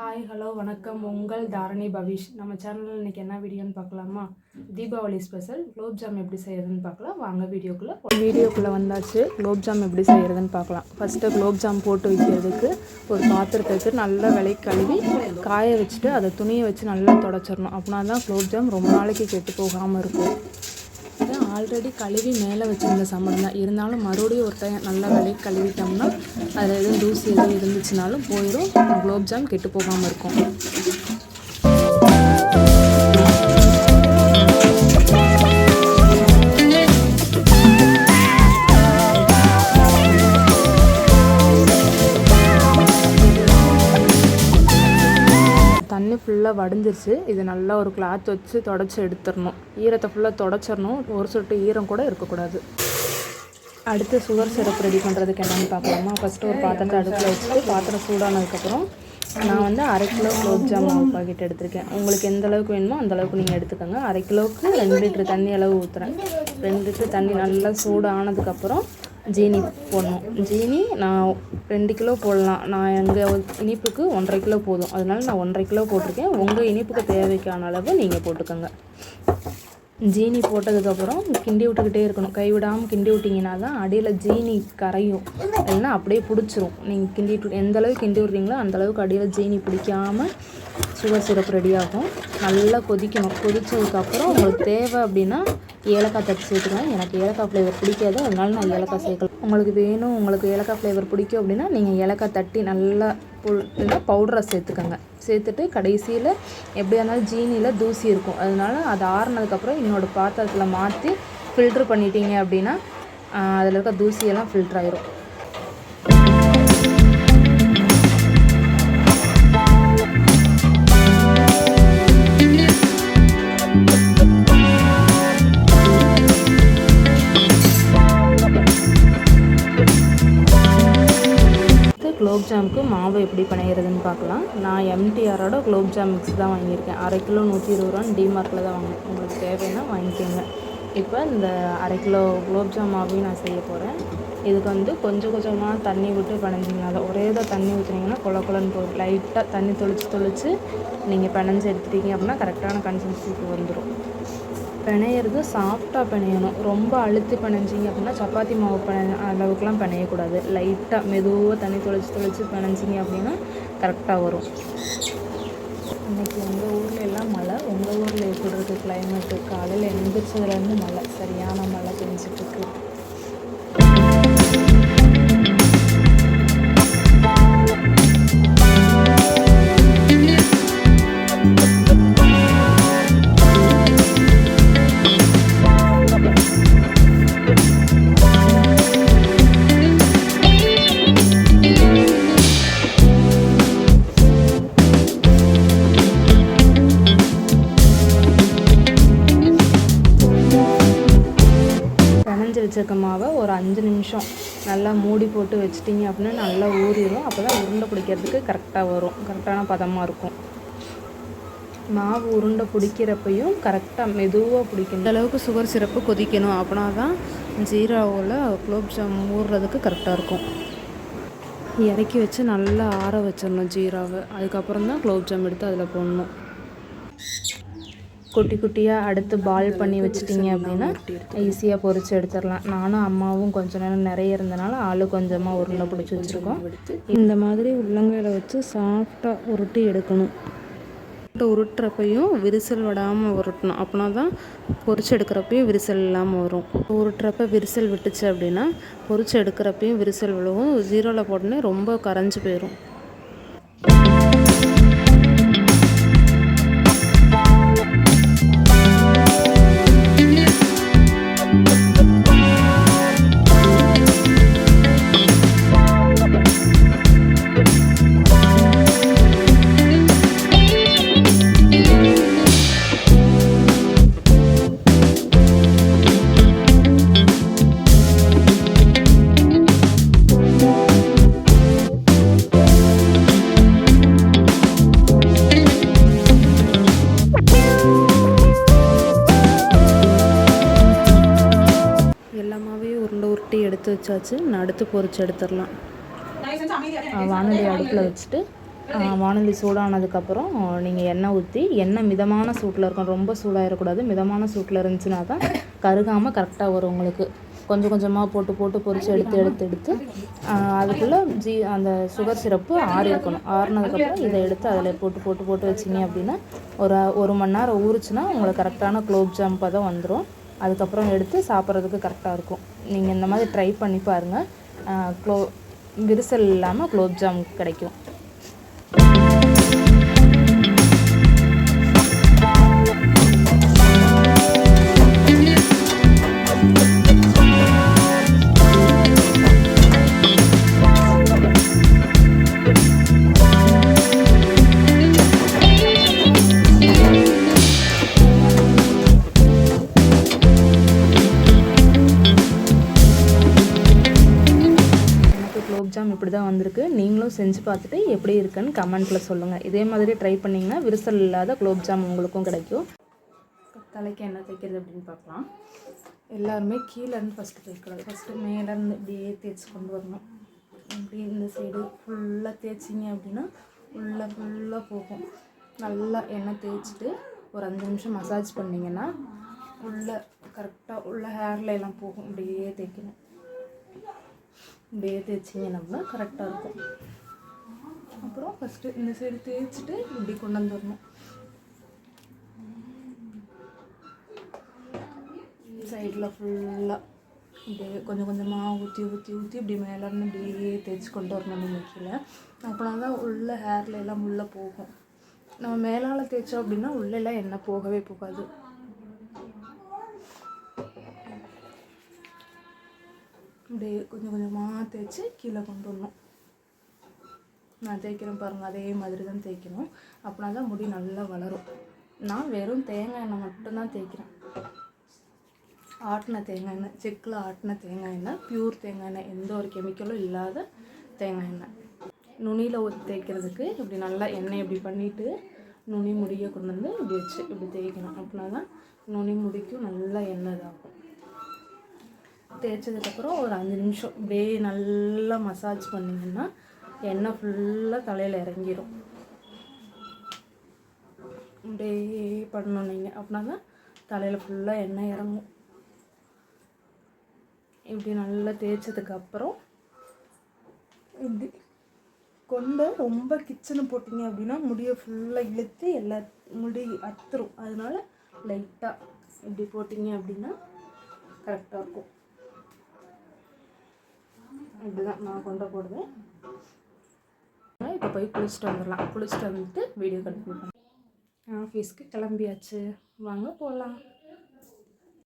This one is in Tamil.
ஹாய் ஹலோ வணக்கம். உங்கள் தாரணி பவிஷ். நம்ம சேனலில் இன்றைக்கி என்ன வீடியோன்னு பார்க்கலாமா? தீபாவளி ஸ்பெஷல் குலோப் ஜாம் எப்படி செய்கிறதுன்னு பார்க்கலாம். வாங்க வீடியோக்குள்ளே வீடியோக்குள்ளே வந்தாச்சு. குலோப் ஜாம் எப்படி செய்கிறதுன்னு பார்க்கலாம். ஃபஸ்ட்டு குலோப் ஜாம் போட்டு வைக்கிறதுக்கு ஒரு பாத்திரத்தை வச்சு நல்லா விலை கழுவி காய வச்சுட்டு அதை துணியை வச்சு நல்லா தொடச்சிடணும். அப்படின்னா தான் குலோப் ஜாம் ரொம்ப நாளைக்கு கெட்டு போகாமல் இருக்கும். ஆல்ரெடி கழுவி மேலே வச்சுருந்த சம்பளம் தான். இருந்தாலும் மறுபடியும் ஒரு டைம் நல்லா கழுவிட்டோம்னா அதில் எதுவும் தூசி எதுவும் இருந்துச்சுனாலும் போயிடும். குலோப்ஜாம் கெட்டு போகாமல் இருக்கும். தண்ணி ஃபுல்லாக வடிஞ்சிருச்சு. இது நல்லா ஒரு கிளாத் வச்சு தொடச்சி எடுத்துடணும். ஈரத்தை ஃபுல்லாக தொடச்சிடணும். ஒரு சொட்டு ஈரம் கூட இருக்கக்கூடாது. அடுத்து சுகர் சிரப் ரெடி பண்ணுறதுக்கு என்னென்னு பார்க்கலாமா? ஃபஸ்ட்டு ஒரு பாத்திரத்தை அடுப்பில் வச்சுட்டு பாத்திரம் சூடானதுக்கப்புறம் நான் வந்து அரை கிலோ குலோப் ஜாம் மாவு பாக்கெட் எடுத்திருக்கேன். உங்களுக்கு எந்த அளவுக்கு வேணுமோ அந்த அளவுக்கு நீங்கள் எடுத்துக்கோங்க. அரை கிலோவுக்கு ரெண்டு லிட்டர் தண்ணி அளவு ஊற்றுறேன் ரெண்டு லிட்டர் தண்ணி நல்லா சூடானதுக்கப்புறம் ஜீனி போடணும். ஜீனி நான் ரெண்டு கிலோ போடலாம். நான் எங்கள் இனிப்புக்கு ஒன்றரை கிலோ போதும். அதனால் நான் ஒன்றரை கிலோ போட்டிருக்கேன். உங்கள் இனிப்புக்கு தேவைக்கான அளவு நீங்கள் போட்டுக்கோங்க. ஜீனி போட்டதுக்கப்புறம் கிண்டி விட்டுக்கிட்டே இருக்கணும். கைவிடாமல் கிண்டி விட்டிங்கன்னா தான் அடியில் ஜீனி கரையும். இல்லைன்னா அப்படியே பிடிச்சிரும். நீங்கள் கிண்டி எந்த அளவுக்கு கிண்டி விட்றீங்களோ அந்த அளவுக்கு அடியில் ஜீனி பிடிக்காமல் சுகர் சிரப் ரெடி ஆகும். நல்லா கொதிக்கணும். கொதித்ததுக்கப்புறம் உங்களுக்கு தேவை அப்படின்னா ஏலக்காய் தட்டி சேர்த்துக்கலாம் எனக்கு ஏலக்காய் ஃப்ளேவர் பிடிக்காது. அதனால நான் ஏலக்காய் சேர்க்கலாம் உங்களுக்கு வேணும் உங்களுக்கு ஏலக்காய் ஃப்ளேவர் பிடிக்கும் அப்படின்னா நீங்கள் ஏலக்காய் தட்டி நல்லா பவுடரை சேர்த்துக்கோங்க. சேர்த்துட்டு கடைசியில் எப்படியா இருந்தாலும் ஜீனியில் தூசி இருக்கும். அதனால அது ஆறுனதுக்கப்புறம் என்னோடய பாத்திரத்தில் மாற்றி ஃபில்ட்ரு பண்ணிட்டீங்க அப்படின்னா அதில் இருக்க தூசியெல்லாம் ஃபில்ட்ரு ஆயிரும். குலோப் ஜாமுக்கு மாவு எப்படி பிணையிறதுன்னு பார்க்கலாம். நான் எம்டிஆரோட குலோப் ஜாம் மிக்ஸ் தான் வாங்கியிருக்கேன். அரை கிலோ நூற்றி இருபது ரூபான்னு டிமார்க்கில் தான் வாங்கினேன் உங்களுக்கு தேவைன்னா வாங்கிக்கோங்க. இப்போ இந்த அரை கிலோ குலோப் ஜாம் மாவையும் நான் செய்ய போகிறேன் இதுக்கு வந்து கொஞ்சம் கொஞ்சமாக தண்ணி விட்டு பிணைஞ்சிங்கன்னா அதை ஒரே தான் தண்ணி ஊற்றுனீங்கன்னா கொல கொலன்னு போகும். லைட்டாக தண்ணி தொளிச்சு தொளிச்சு நீங்கள் பிணைஞ்சு எடுத்துட்டீங்க அப்படின்னா கரெக்டான கன்சிஸ்டன்சிக்கு வந்துடும் பிணையிறது சாஃப்டாக பிணையணும். ரொம்ப அழுத்தி பிணைஞ்சிங்க அப்படின்னா சப்பாத்தி மாவு பிணை அளவுக்குலாம் பிணையக்கூடாது. லைட்டாக மெதுவாக தண்ணி தொளிச்சு தொளிச்சு பிணைஞ்சிங்க அப்படின்னா கரெக்டாக வரும். இன்றைக்கி எங்கள் ஊரில் எல்லாம் மழை. உங்கள் ஊரில் எப்படி இருக்குது கிளைமேட்டு காலையில் எழுந்திரிச்சதுலேருந்து மழை. சரியான மழை பெஞ்சிட்ருக்கு வச்சுருக்க மாவை ஒரு அஞ்சு நிமிஷம். நல்லா மூடி போட்டு வச்சிட்டிங்க அப்படின்னா நல்லா ஊறிடும் அப்போ தான் உருண்டை பிடிக்கிறதுக்கு கரெக்டாக வரும். கரெக்டான பதமாக இருக்கும். மாவு உருண்டை பிடிக்கிறப்பையும் கரெக்டாக மெதுவாக பிடிக்கணும். இந்த அளவுக்கு சுகர் சிரப்பு கொதிக்கணும் அப்படின்னா தான் ஜீராவில் குலோப் ஜாம் ஊறுறதுக்கு கரெக்டாக இருக்கும். இறக்கி வச்சு நல்லா ஆற வச்சிடணும் ஜீராவை. அதுக்கப்புறம் தான் குலோப் ஜாம் எடுத்து அதில் போடணும். குட்டி குட்டியாக அடுத்து பால் பண்ணி வச்சிட்டிங்க அப்படின்னா ஈஸியாக பொறிச்சு எடுத்துடலாம். நானும் அம்மாவும் கொஞ்ச நேரம் நிறைய இருந்தனால ஆளு கொஞ்சமாக உருண்டை பிடிச்சி வச்சுருக்கோம். இந்த மாதிரி உள்ளங்கையில் வச்சு சாஃப்டாக உருட்டி எடுக்கணும். உருட்டுறப்பையும் விரிசல் விடாமல் உருட்டணும். அப்படின்னா தான் பொறிச்சு எடுக்கிறப்பையும் விரிசல் இல்லாமல் வரும். உருட்டுறப்ப விரிசல் விட்டுச்சு அப்படின்னா பொறிச்சு எடுக்கிறப்பையும் விரிசல் விழுவும். ஜீரோவில் போட்டோன்னே ரொம்ப கரைஞ்சி போயிடும் எடுத்து வச்சாச்சு. நான் அடுத்து பொறிச்சு எடுத்துடலாம். வானொலி அடுப்பில் வச்சுட்டு வானொலி சூடானதுக்கப்புறம் நீங்கள் எண்ணெய் ஊற்றி எண்ணெய் மிதமான சூட்டில் இருக்கும். ரொம்ப சூடாகிடக்கூடாது மிதமான சூட்டில் இருந்துச்சுன்னா தான் கருகாமல் கரெக்டாக வரும் உங்களுக்கு. கொஞ்சம் கொஞ்சமாக போட்டு போட்டு பொரித்து எடுத்து எடுத்து எடுத்து அதுக்குள்ளே ஜீ அந்த சுகர் சிரப்பு ஆறி இருக்கணும் ஆறுனதுக்கப்புறம் இதை எடுத்து அதில் போட்டு போட்டு போட்டு வச்சிங்க அப்படின்னா ஒரு ஒரு மணி நேரம் ஊறுச்சுன்னா உங்களுக்கு கரெக்டான குலோப் ஜாம் பதம் வந்துடும் அதுக்கப்புறம் எடுத்து சாப்பிட்றதுக்கு கரெக்டாக இருக்கும். நீங்கள் இந்த மாதிரி ட்ரை பண்ணி பாருங்கள் க்ளோ விரிசல் இல்லாமல் குலோப்ஜாம் கிடைக்கும். இப்படி தான் வந்திருக்கு. நீங்களும் செஞ்சு பார்த்துட்டு எப்படி இருக்குன்னு கமெண்ட்டில் சொல்லுங்கள் இதே மாதிரி ட்ரை பண்ணிங்கன்னா விரிசல் இல்லாத குலோப் ஜாம் உங்களுக்கும் கிடைக்கும். தலைக்கு என்ன தைக்கிறது அப்படின்னு பார்க்கலாம். எல்லாருமே கீழேருந்து ஃபஸ்ட்டு தேய்க்கூடாது ஃபஸ்ட்டு மேலேருந்து இப்படியே தேய்ச்சி கொண்டு வரணும். இப்படி இந்த சைடு ஃபுல்லாக தேய்ச்சிங்க அப்படின்னா உள்ளே ஃபுல்லாக போகும். நல்லா எண்ணெய் தேய்ச்சிட்டு ஒரு அஞ்சு நிமிஷம் மசாஜ் பண்ணிங்கன்னா உள்ளே கரெக்டாக உள்ள ஹேர்ல எல்லாம் போகும். இப்படியே தேய்க்கணும். இப்படியே தேய்ச்சிங்கன்னா கரெக்டாக இருக்கும். அப்புறம் ஃபஸ்ட்டு இந்த சைடு தேய்ச்சிட்டு இப்படி கொண்டு வந்துடணும். சைடில் ஃபுல்லாக இப்படியே கொஞ்சம் கொஞ்சமாக ஊற்றி ஊற்றி ஊற்றி இப்படி மேலேருந்து இப்படியே தேய்ச்சி கொண்டு வரணும் நம்ம கீழே. அப்படின்னா தான் உள்ள ஹேர்ல எல்லாம் உள்ளே போகும். நம்ம மேலால் தேய்ச்சோம் அப்படின்னா உள்ளெல்லாம் எண்ணெய் போகவே போகாது. இப்படியே கொஞ்சம் கொஞ்சமாக தேய்ச்சி கீழே கொண்டு வரணும். நான் தேய்க்கிறேன் பாருங்கள் அதே மாதிரி தான் தேய்க்கணும். அப்படின்னா தான் முடி நல்லா வளரும். நான் வெறும் தேங்காய் எண்ணெய் மட்டும்தான் தேய்க்கிறேன். ஆட்டின தேங்காய் எண்ணெய் செக்கில் ஆட்டின தேங்காய் எண்ணெய் பியூர் தேங்காய் எண்ணெய் எந்த ஒரு கெமிக்கலும் இல்லாத தேங்காய் எண்ணெய். நுனியில் ஊற்றி தேய்க்கிறதுக்கு இப்படி நல்லா எண்ணெய் இப்படி பண்ணிவிட்டு நுனி முடியை கொண்டு வந்து இப்படி வச்சு இப்படி தேய்க்கணும். அப்படின்னா தான் நுனி முடிக்கும் நல்லா எண்ணெய் இதாகும். தேய்ச்சதுக்கப்புறம் ஒரு அஞ்சு நிமிஷம் அப்படியே நல்லா மசாஜ் பண்ணிங்கன்னா எண்ணெய் ஃபுல்லாக தலையில் இறங்கிடும் அப்படியே பண்ணணும் நீங்கள் அப்படின்னா தான் தலையில் ஃபுல்லாக எண்ணெய் இறங்கும். இப்படி நல்லா தேய்ச்சதுக்கப்புறம் இப்படி கொண்டு ரொம்ப கிச்சனை போட்டிங்க அப்படின்னா முடியை ஃபுல்லாக இழுத்து எல்லா முடி அத்துரும். அதனால லைட்டாக இப்படி போட்டிங்க அப்படின்னா கரெக்டாக இருக்கும். இப்படிதான் நான் கொண்டு போடுவேன். இப்போ போய் குளிச்சுட்டு வந்துடலாம். குளிச்சுட்டு வந்துட்டு வீடியோ கண்டினியூ பண்ணேன் ஆஃபீஸ்க்கு கிளம்பியாச்சு. வாங்க போகலாம்